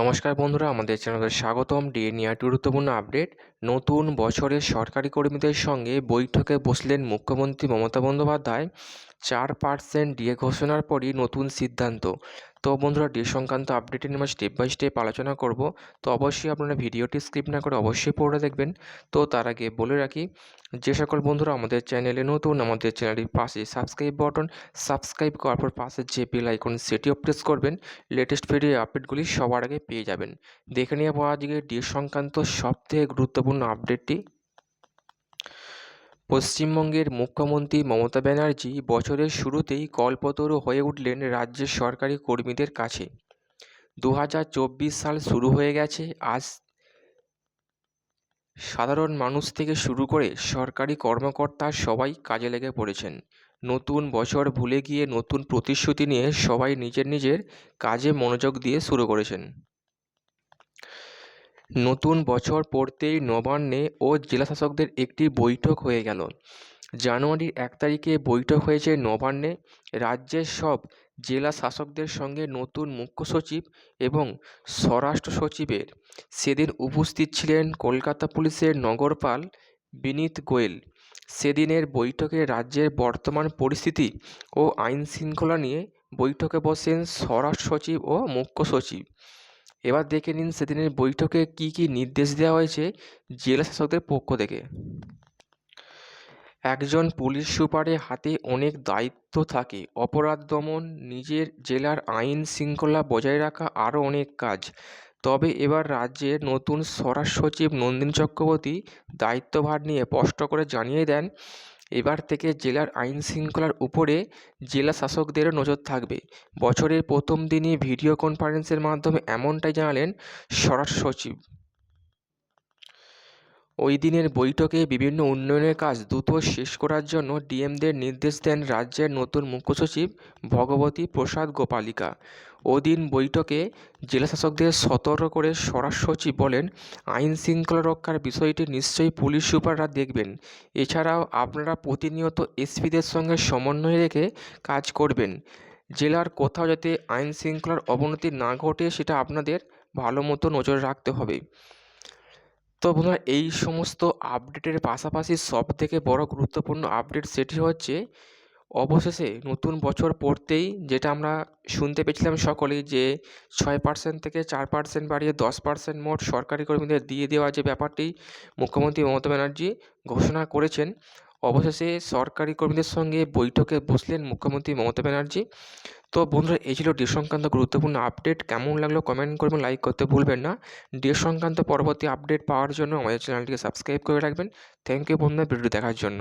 নমস্কার বন্ধুরা, আমাদের চ্যানেলে স্বাগতম। ডিএ নিয়ে গুরুত্বপূর্ণ আপডেট। নতুন বছরের সরকারি কর্মীদের সঙ্গে বৈঠকে বসলেন মুখ্যমন্ত্রী মমতা বন্দ্যোপাধ্যায়। চার পার্সেন্ট ডিএ ঘোষণার পরই নতুন সিদ্ধান্ত। তো বন্ধুরা, ডি সংক্রান্ত আপডেটে নিয়ে স্টেপ বাই স্টেপ আলোচনা করব। তো অবশ্যই আপনারা ভিডিওটি স্কিপ না করে অবশ্যই পড়ে দেখবেন। তো তার আগে বলে রাখি, যে সকল বন্ধুরা আমাদের চ্যানেলে নতুন, আমাদের চ্যানেলের পাশে সাবস্ক্রাইব বাটন সাবস্ক্রাইব করার পর পাশে যে বেল আইকন সেটিও প্রেস করবেন। লেটেস্ট ভিডিও আপডেটগুলি সবার আগে পেয়ে যাবেন। দেখে নেওয়া আজকে ডি সংক্রান্ত সবথেকে গুরুত্বপূর্ণ আপডেটটি পশ্চিমবঙ্গের মুখ্যমন্ত্রী মমতা ব্যানার্জি বছরের শুরুতেই কল্পতরু হয়ে উঠলেন রাজ্যের সরকারি কর্মীদের কাছে। দু হাজার চব্বিশ সাল শুরু হয়ে গেছে। আজ সাধারণ মানুষ থেকে শুরু করে সরকারি কর্মকর্তা সবাই কাজে লেগে পড়েছেন। নতুন বছর ভুলে গিয়ে নতুন প্রতিশ্রুতি নিয়ে সবাই নিজের নিজের কাজে মনোযোগ দিয়ে শুরু করেছেন। নতুন বছর পড়তেই নবান্নে ও জেলাশাসকদের একটি বৈঠক হয়ে গেল। জানুয়ারির এক তারিখে বৈঠক হয়েছে নবান্নে। রাজ্যের সব জেলা শাসকদের সঙ্গে নতুন মুখ্য সচিব এবং স্বরাষ্ট্র সচিবের। সেদিন উপস্থিত ছিলেন কলকাতা পুলিশের নগরপাল বিনীত গোয়েল। সেদিনের বৈঠকে রাজ্যের বর্তমান পরিস্থিতি ও আইন শৃঙ্খলা নিয়ে বৈঠকে বসেন স্বরাষ্ট্র সচিব ও মুখ্য সচিব। এবার দেখে নিন সেদিনের বৈঠকে কি কি নির্দেশ দেওয়া হয়েছে জেলা শাসকদের পক্ষ থেকে। একজন পুলিশ সুপারের হাতে অনেক দায়িত্ব থাকে। অপরাধ দমন, নিজের জেলার আইন শৃঙ্খলা বজায় রাখা আরও অনেক কাজ। তবে এবার রাজ্যের নতুন স্বরাষ্ট্র সচিব নন্দিন চক্রবর্তী দায়িত্বভার নিয়ে স্পষ্ট করে জানিয়ে দেন এবার থেকে জেলার আইন শৃঙ্খলার উপরে জেলা শাসকদেরও নজর থাকবে। বছরের প্রথম দিনই ভিডিও কনফারেন্সের মাধ্যমে এমনটাই জানালেন স্বরাষ্ট্র সচিব। ওই দিনের বৈঠকে বিভিন্ন উন্নয়নের কাজ দ্রুত শেষ করার জন্য ডিএমদের নির্দেশ দেন রাজ্যের নতুন মুখ্য সচিব ভগবতী প্রসাদ গোপালিকা। ওদিন বৈঠকে জেলাশাসকদের সতর্ক করে স্বরাষ্ট্র সচিব বলেন, আইন শৃঙ্খলা রক্ষার বিষয়টি নিশ্চয়ই পুলিশ সুপাররা দেখবেন। এছাড়াও আপনারা প্রতিনিয়ত এসপিদের সঙ্গে সমন্বয় রেখে কাজ করবেন। জেলার কোথাও যাতে আইন শৃঙ্খলার অবনতি না ঘটে সেটা আপনাদের ভালো মতো নজর রাখতে হবে। তো বন্ধুরা, এই সমস্ত আপডেটের পাশাপাশি সব থেকে বড় গুরুত্বপূর্ণ আপডেট সেটি হচ্ছে, অবশেষে নতুন বছর পড়তেই যেটা আমরা শুনতে পেয়েছিলাম সকলেই যে ছয় পার্সেন্ট থেকে চার পার্সেন্ট বাড়িয়ে দশ পার্সেন্ট মোট সরকারি কর্মীদের দিয়ে দেওয়া যে ব্যাপারটি মুখ্যমন্ত্রী মমতা ব্যানার্জি ঘোষণা করেছেন অবশেষে সরকারি কর্মীদের সঙ্গে বৈঠকে বসলেন মুখ্যমন্ত্রী মমতা ব্যানার্জি। তো বন্ধুরা, এই ছিল ডি সংক্রান্ত গুরুত্বপূর্ণ আপডেট। কেমন লাগল কমেন্ট করবেন লাইক করতে ভুলবেন না। ডি সংক্রান্ত পরবর্তী আপডেট পাওয়ার জন্য আমাদের চ্যানেলটিকে সাবস্ক্রাইব করে রাখবেন। থ্যাংক ইউ বন্ধুরা ভিডিও দেখার জন্য।